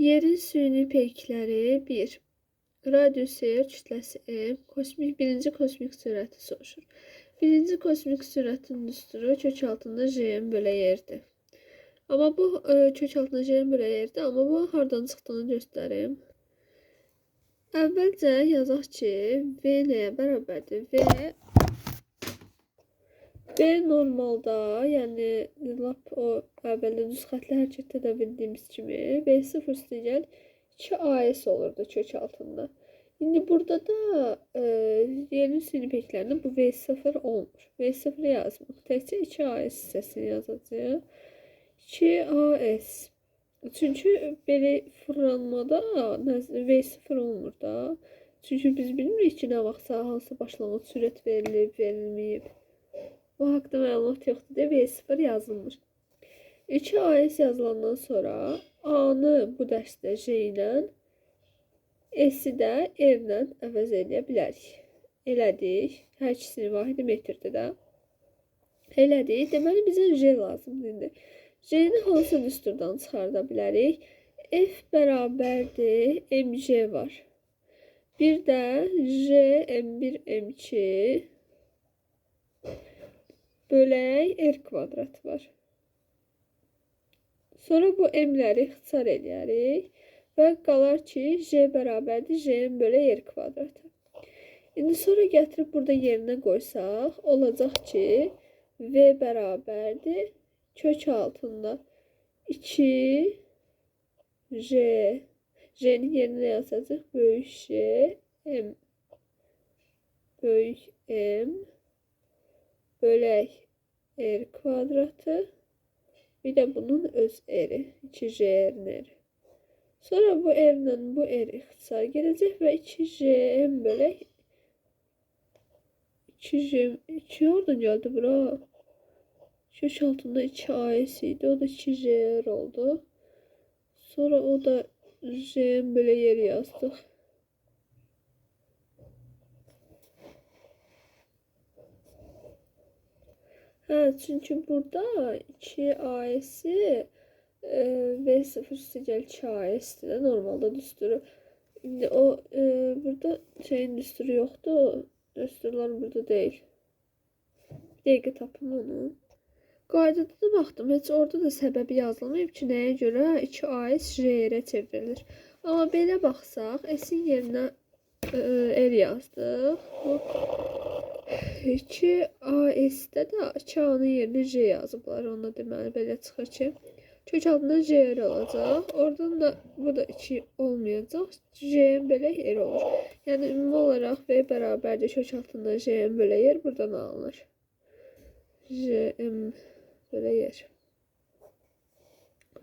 Yerin süni peykləri 1. Radioseyir kütləsi m, kosmik birinci kosmik sürəti soruşur. Birinci kosmik sürətin düsturu kök altında jm bölə yerdir. Amma bu e, kök altında jm bölə yerdir, amma bu hardan çıxdığını göstərim. Əvvəlcə yazaq ki, v nəyə bərabərdir? V V normalda, yəni lap o əvvəldə düz xətlə hərəkət edə bildiyimiz kimi V0 üstəgəl 2AS olurdu kök altında. İndi burada da e, yeni sinipeklərdə bu V0 olmur. V0 yazmır. Təkcə 2AS hissəsini yazacağıq. 2AS. Çünki belə fırlanmada V0 olmur da. Çünki biz bilmirik ki, nə vaxtsa hansı başlanğıc sürət verilib, verilməyib. Bu haqqda məlumat yoxdur deyə V0 yazılmış. 2 AS yazılandan sonra A-nı bu dərsdə J ilə S-i də R ilə əvəz edə bilərik. Elədik. Hər ikisini vahidi metrdə də. Elədik. Deməli bizə J lazımdır indi. J-ni hansı düsturdan çıxarda bilərik? F bərabərdir mc var. Bir də J m1 m2 bölək r kvadrat var. Sonra bu m'ləri ixtisar edərik və qalar ki, j bərabərdir j-n bölə r kvadratı. İndi sonra gətirib burada yerinə qoysaq, olacaq ki, v bərabərdir kök altında 2 j j-nin yerinə yazacaq böyük j m böyük m bölək r kvadratı bir de bunun öz r'i 2j'nin r'i. Sonra bu r'le bu r ixtisar gelecek ve 2jm bölək 2j 2 oradan geldi bura. Köş altında 2 AS idi. O da 2JR oldu. Sonra o da J'm böyle yer yazdık. Ha, çünkü burada 2 AS'i e, V0 sicil 2 AS'di de normalde düsturu. Şimdi o e, burada şeyin düsturu yoktu. Düsturlar burada değil. Bir dəqiqə tapım onu. Qaydada da baxdım, heç orada da səbəbi yazılmayıb ki, nəyə görə 2 AS JR çevrilir. Amma belə baxsaq, S-in yerinə e, R yazdıq. Bu 2 AS-də də 2A-nın yerinə J yazıblar. Onda deməli belə çıxır ki, kök altında JR olacaq. Oradan da bu da 2 olmayacaq. J-in belə R olur. Yəni ümumi olaraq V bərabərdir kök altında J-in belə yer buradan alınır. JM böyle yer.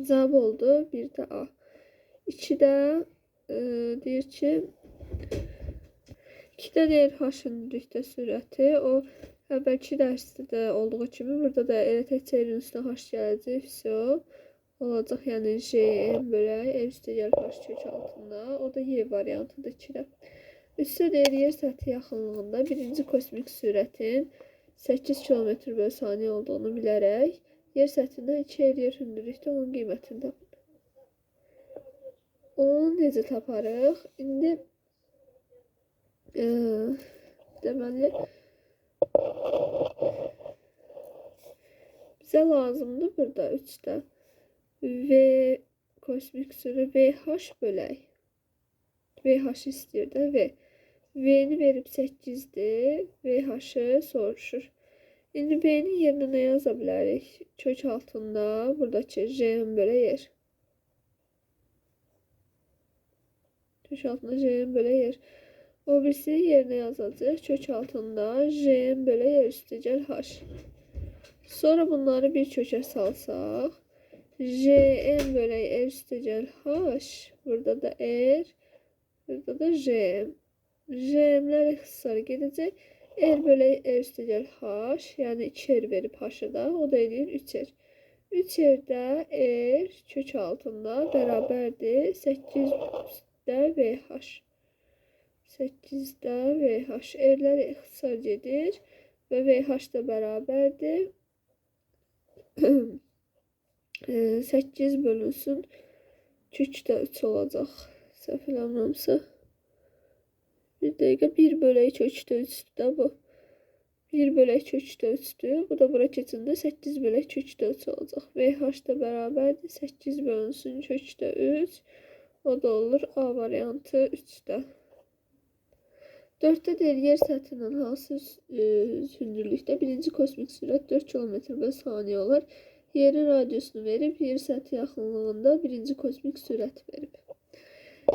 Cevap oldu. Bir de A. 2'də e, deyir ki 2-də deyir H-ın dikdə sürəti. O əvvəlki dərsdə də olduğu kimi burada da elə təkcə yerin üstünə H gələcək. Vso olacaq. Yəni J bölək R üstə gəl H kök altında. O da Y variantıdır 2-də. Üstə deyir yer səthi yaxınlığında birinci kosmik sürətin 8 km bölü saniye olduğunu bilərək yer səthindən 2 el yer hündürlükdə onun qiymətini tapın. Onu necə taparıq? İndi e, deməli bizə lazımdır burada 3-də V kosmik sürə VH bölək. VH istəyir də V. V'ni verip 8'di. VH'ı soruşur. Şimdi B'nin yerine ne yazabiliriz? Kök altında buradaki J'nin böyle yer. Kök altında J'nin böyle yer. O birisi yerine yazacağız. Kök altında J'nin böyle yer üstecel H. Sonra bunları bir köke salsak. J'nin böyle R üstecel H. Burada da R. Burada da J. J'ler ixtisar gedəcək. R bölü R üstə gəl H, yəni 2 R verib H-ı o da eləyir 3 R. 3 R-də R kök altında bərabərdir 8-də VH. 8-də VH. R-lər ixtisar gedir və VH da bərabərdir 8 bölünsün 3'də 3 olacaq. Səhv eləmirəmsə. Bir dəqiqə 1 bölək 3'də 3'dür də bu. 1 bölək 3'də 3'dür. Bu da bura keçəndə 8 bölək 3'də 3 olacaq. VH da bərabərdir. 8 bölünsün 3'də 3. O da olur A variantı 3'də. 4'te deyir yer səthindən hansı e, hündürlükdə birinci kosmik sürət 4 km bölü saniyə olar. Yerin radiusunu verib, yer səthi yaxınlığında birinci kosmik sürət verib.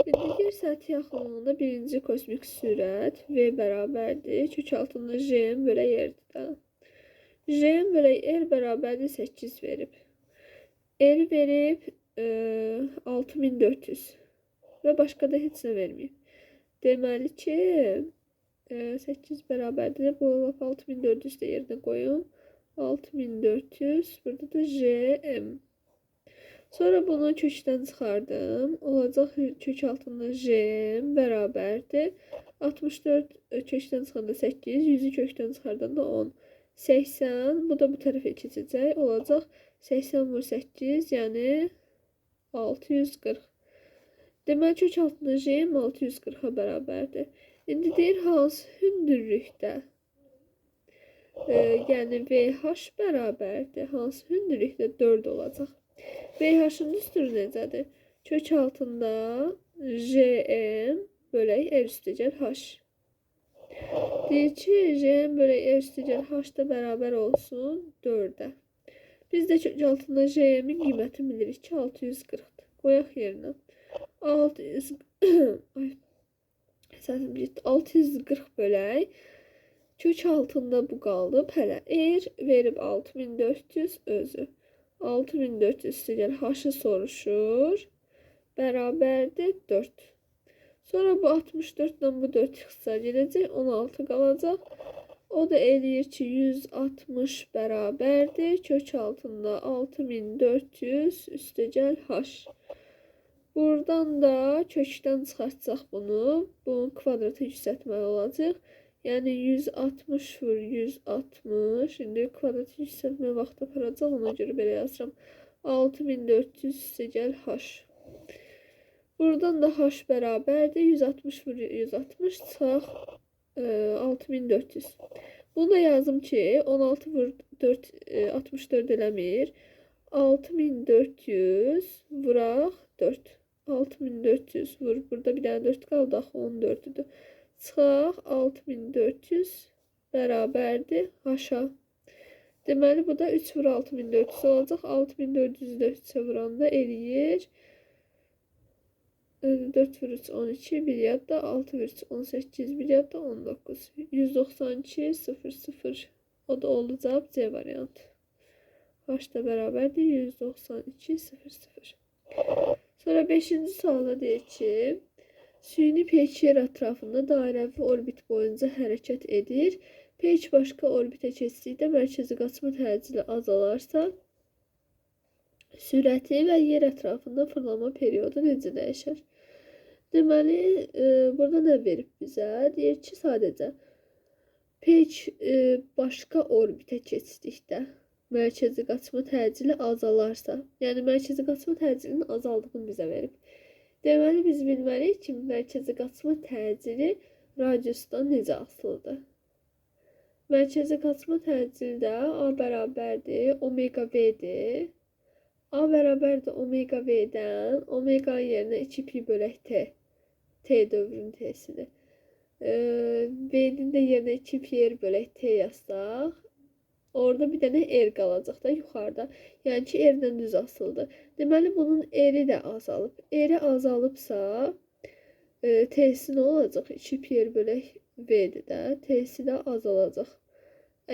İndi yer səthi yaxınlığında birinci kosmik sürət V bərabərdir. Kök altında J bölə yerdir də. J bölə R bərabərdir 8 verib. R verib e, 6400 və başqa da heç nə verməyib. Deməli ki, e, 8 bərabərdir. Bu laf 6400 də yerinə qoyun. 6400. Burada da JM. Sonra bunu kökdən çıxardım. Olacaq kök altında JM bərabərdir. 64 e, kökdən çıxanda 8, 100-ü kökdən çıxardanda 10. 80, bu da bu tərəfə keçəcək. Olacaq 80 vur 8, yəni 640. Deməli kök altında JM 640-a bərabərdir. İndi deyir hansı hündürlükdə? E, yəni VH bərabərdir. Hansı hündürlükdə 4 olacaq? VH-ın düsturu necədir? Kök altında JM bölək R üstəgəl H. Deyir ki, JM bölək R üstəgəl H da bərabər olsun 4-ə. Biz də kök altında JM-in qiymətini bilirik ki, 640-dır. Qoyaq yerinə. 600 ay səsim getdi. 640 bölək kök altında bu qalıb. Hələ R verib 6400 özü. 6400 istəyir H-ı soruşur. Bərabərdir 4. Sonra bu 64 ilə bu 4 çıxsa gedəcək. 16 qalacaq. O da eləyir ki 160 bərabərdir. Kök altında 6400 üstəgəl H. Buradan da kökdən çıxartsaq bunu. Bunun kvadratı yüksəltməli olacaq. Yəni 160 vur 160. İndi kvadratı yüksəltmə vaxtı aparacaq. Ona görə belə yazıram. 6400 üstəgəl H. Buradan da H bərabərdir. 160 vur 160 çıxaq e, 6400. Bunu da yazdım ki 16 vur 4 e, 64 eləmir. 6400 vuraq 4. 6400 vur. Burada bir tane 4 kaldı. Axı 14'üdür. Çıxaq 6400 bərabərdir haşa. Deməli bu da 3 vur 6400 olacaq. 6400 də 3-ə vuranda eləyir. 4 vur 3 12 bir yadda 6 vur 3 18 bir yadda 19 192 0 0 o da olacaq C variantı. H da bərabərdir 192 0 0. Sonra 5. sualda deyir ki, süni peyk yer ətrafında dairəvi orbit boyunca hərəkət edir. Peyk başqa orbitə keçdikdə mərkəzi qaçma təcili azalarsa, sürəti və yer ətrafında fırlama periodu necə dəyişər? Deməli, e, burada nə verib bizə? Deyir ki, sadəcə peyk e, başqa orbitə keçdikdə mərkəzi qaçma təcili azalarsa, yəni mərkəzi qaçma təcilinin azaldığını bizə verib. Deməli biz bilməliyik ki, mərkəzi qaçma təcili radiusdan necə asılıdır? Mərkəzi qaçma təcili də A bərabərdir, omega V-dir. A bərabərdir omega V-dən, omega yerinə 2 pi bölək T. T dövrün T-sidir. V-nin də yerinə 2 pi yer bölək T yazsaq, Orada bir dənə R qalacaq da yuxarıda. Yəni ki, R-dən düz asıldı. Deməli bunun R-i də azalıb. R-i azalıbsa, e, T-si nə olacaq? 2 pi r bölək V-dir də. T-si də azalacaq.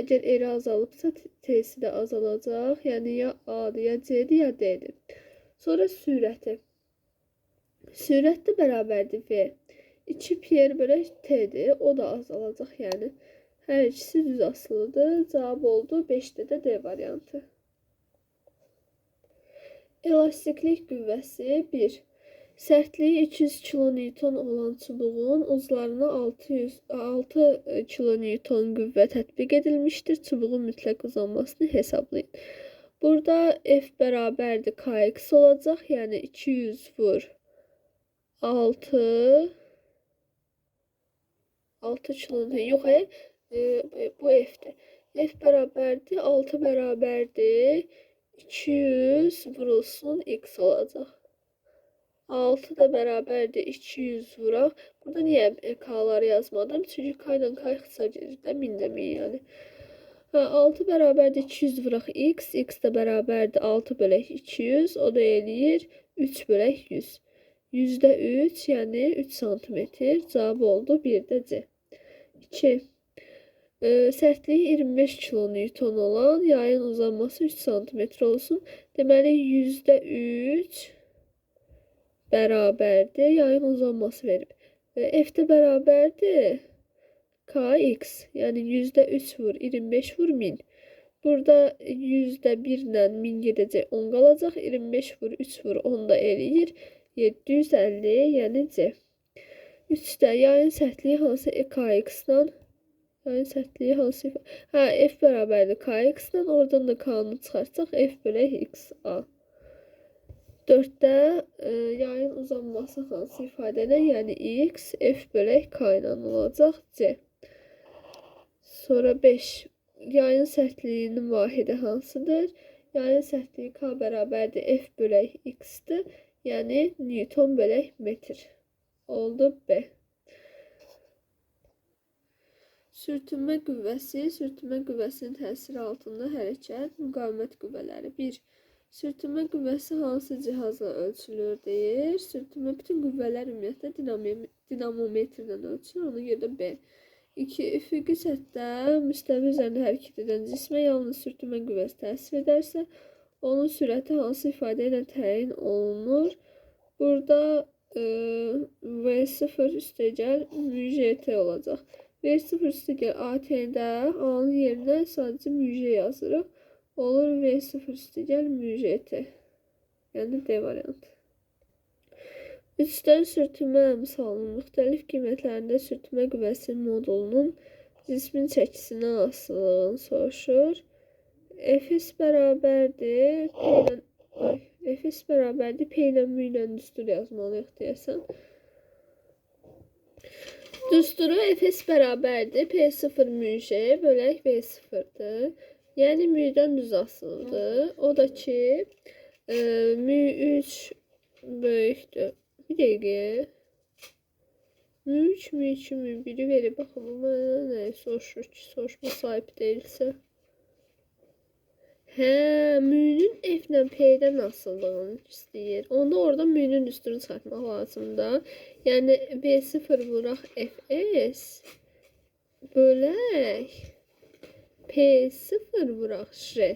Əgər R-i azalıbsa, T-si də azalacaq. Yəni ya A-dır, ya C-dir, ya D-dir. Sonra sürəti. Sürət də bərabərdir V. 2 pi r bölək T-dir. O da azalacaq, yəni. Her ikisi düz asılıdır. Cevap oldu 5'te de D variantı. Elastiklik qüvvəsi 1. Sərtliyi 200 kN olan çubuğun uclarına 600 6 kN qüvvə tətbiq edilmişdir. Çubuğun mütləq uzanmasını hesablayın. Burada f beraberdir kx olacak. Yani 200 vur 6 6 kilonun yok hayır. Ee, bu f'dir. F beraberdir 6 beraberdir 200 vurulsun x olacak. 6 da beraberdir 200 vuraq. Burada niye k'ları yazmadım? Çünkü k ilə k gedir də 1000 demək yəni. Ha, 6 beraberdir 200 vuraq x. x de beraberdir 6 bölək 200. O da eləyir 3 bölək 100. Yüzde 3 yani 3 santimetr. Cevap oldu 1 de C. 2. Sertliği 25 kilonewton olan yayın uzanması 3 santimetr olsun. Deməli yüzde 3 beraberdir. Yayın uzanması verib. F de beraberdir. Kx yüzde 3 vur 25 vur 1000. Burada yüzde 1 ile 1000 gedəcək 10 qalacaq. 25 vur 3 vur 10 da eləyir. 750 yəni C. 3-də yayın sərtliyi hansı kx-dan? Yayın sərtliyi hansı? Hə, f bərabərdir kx-dan. Oradan da k-nı çıxarsaq f bölək x a. 4-də e, yayın uzanması hansı ifadədə? Yəni x f bölək k ilə olacaq C. Sonra 5. Yayın sərtliyinin vahidi hansıdır? Yayın sərtliyi k bərabərdir f bölək x-dir. Yəni Newton bölək metr. Oldu B. Sürtünmə qüvvəsi, sürtünmə qüvvəsinin təsiri altında hərəkət, müqavimət qüvvələri. 1. Sürtünmə qüvvəsi hansı cihazla ölçülür deyir. Sürtünmə bütün qüvvələr ümumiyyətlə dinamometrdən ölçülür. Ona görə də B. 2. Üfüqi səthdə müstəvi üzərində hərəkət edən cismə yalnız sürtünmə qüvvəsi təsir edərsə, onun sürəti hansı ifadə ilə təyin olunur? Burada e, V0 üstəgəl MJT olacaq. V0 üstəgəl AT-də A-nın yerinə sadəcə MJ yazırıq. Olur V0 üstəgəl MJT. Yəni D variantı. Üstdən sürtünmə əmsalının müxtəlif qiymətlərində sürtünmə qüvvəsinin modulunun cismin çəkisinin asılılığını soruşur. Fs bərabərdir. P ilə Fs bərabərdir. P ilə M ilə düstur yazmalıyıq deyəsən. Düsturu Fs bərabərdir. P0 müj bölək V0-dır. Yəni müdən düz asılıdır. O da ki, e, mü3 böyükdür. Bir dəqiqə. Mü3, mü2, mü1-i verib baxım. Mənə nə soruşur ki, soruşma sahib deyilsə. Hə, mü'nün F ilə P-dən asıldığını istəyir. Onda orada mü'nün üstünü çıxartmaq lazımdır. Yəni B0 vuraq Fs bölək P0 vuraq J.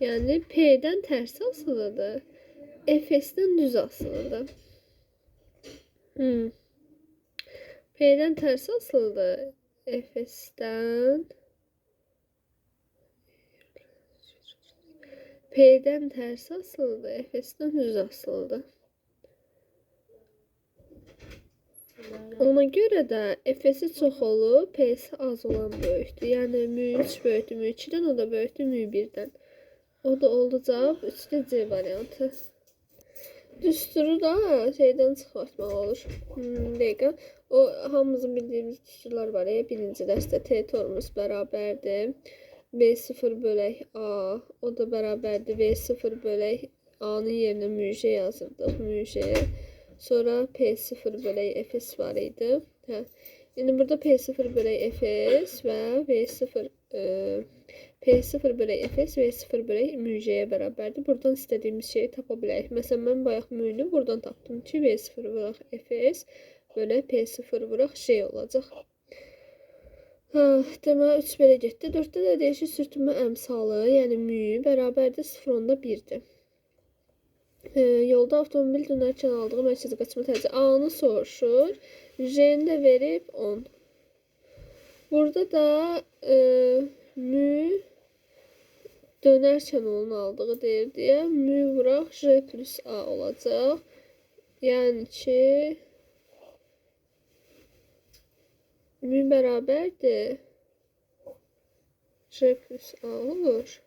Yəni P-dən tərsi asılıdır. Fs'dən düz asılıdır. Hmm. P'dən tərsi asılıdır. Fs'dən P'den ters asıldı. Efes'ten düz asıldı. Ona göre de Efes'i çox olub, az olan böyükdür. Yəni mü3 böyükdür mü2-dən, o da böyükdür mü1-dən. O da oldu cavab 3 C variantı. Düsturu da şeydən çıxartmaq olur. Hmm, dəqiqə. O hamımızın bildiyimiz düsturlar var ya. Birinci dərsdə T tormus bərabərdir. B0 bölək A. O da bərabərdir. V0 bölək A-nın yerinə müjə yazırdıq. Müjəyə. Sonra P0 bölək Fs var idi. Hə. Yəni burada P0 bölək Fs və V0 e, P0 bölək Fs V0 bölək müjəyə bərabərdir. Buradan istədiyimiz şeyi tapa bilərik. Məsələn, mən bayaq müyünü buradan tapdım ki, V0 vuraq Fs bölək P0 vuraq J olacaq. Hə, deməli 3 belə getdi. 4-də də dəyişik sürtünmə əmsalı, yəni mü bərabərdir 0.1-dir. E, yolda avtomobil dönərkən aldığı mərkəzi qaçma təcili A-nı soruşur. J-ni də verib 10. Burada da e, mü dönərkən onun aldığı deyir deyə mü vuraq J plus A olacaq. Yəni ki mi beraber de A olur.